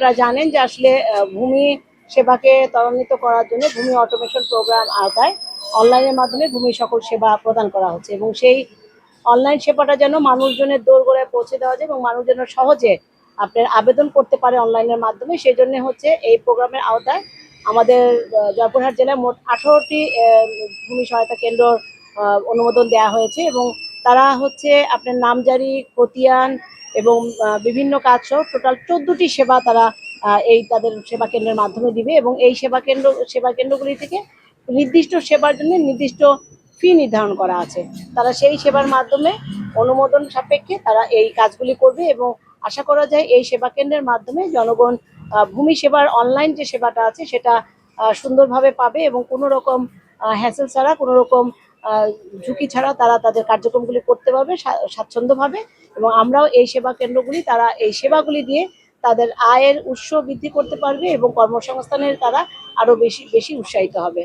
আপনারা জানেন যে আসলে ভূমি সেবাকে ত্বরান্বিত করার জন্য ভূমি অটোমেশন প্রোগ্রাম আওতায় অনলাইনের মাধ্যমে ভূমি সকল সেবা প্রদান করা হচ্ছে এবং সেই অনলাইন সেবাটা যেন মানুষজনের দোরগোড়ায় পৌঁছে দেওয়া যায় এবং মানুষ যেন সহজে আপনার আবেদন করতে পারে অনলাইনের মাধ্যমে। সেই জন্য হচ্ছে এই প্রোগ্রামের আওতায় আমাদের জয়পুরহাট জেলায় মোট আঠারোটি ভূমি সহায়তা কেন্দ্র অনুমোদন দেওয়া হয়েছে এবং তারা হচ্ছে আপনার নামজারি, খতিয়ান এবং বিভিন্ন কাজ সহ টোটাল চোদ্দটি সেবা তারা এই তাদের সেবা কেন্দ্রের মাধ্যমে দিবে এবং এই সেবা কেন্দ্র, সেবা কেন্দ্রগুলি থেকে নির্দিষ্ট সেবার জন্য নির্দিষ্ট ফি নির্ধারণ করা আছে। তারা সেই সেবার মাধ্যমে অনুমোদন সাপেক্ষে তারা এই কাজগুলি করবে এবং আশা করা যায় এই সেবা কেন্দ্রের মাধ্যমে জনগণ ভূমি সেবার অনলাইন যে সেবাটা আছে সেটা সুন্দরভাবে পাবে এবং কোনো রকম হ্যাসেল ছাড়া কোনো রকম ঝুঁকি ছাড়া তারা তাদের কার্যক্রমগুলি করতে পারবে স্বা- স্বাচ্ছন্দ্যভাবে। এবং আমরাও এই সেবা কেন্দ্রগুলি, তারা এই সেবাগুলি দিয়ে তাদের আয়ের উৎস বৃদ্ধি করতে পারবে এবং কর্মসংস্থানের তারা আরও বেশি বেশি উৎসাহিত হবে।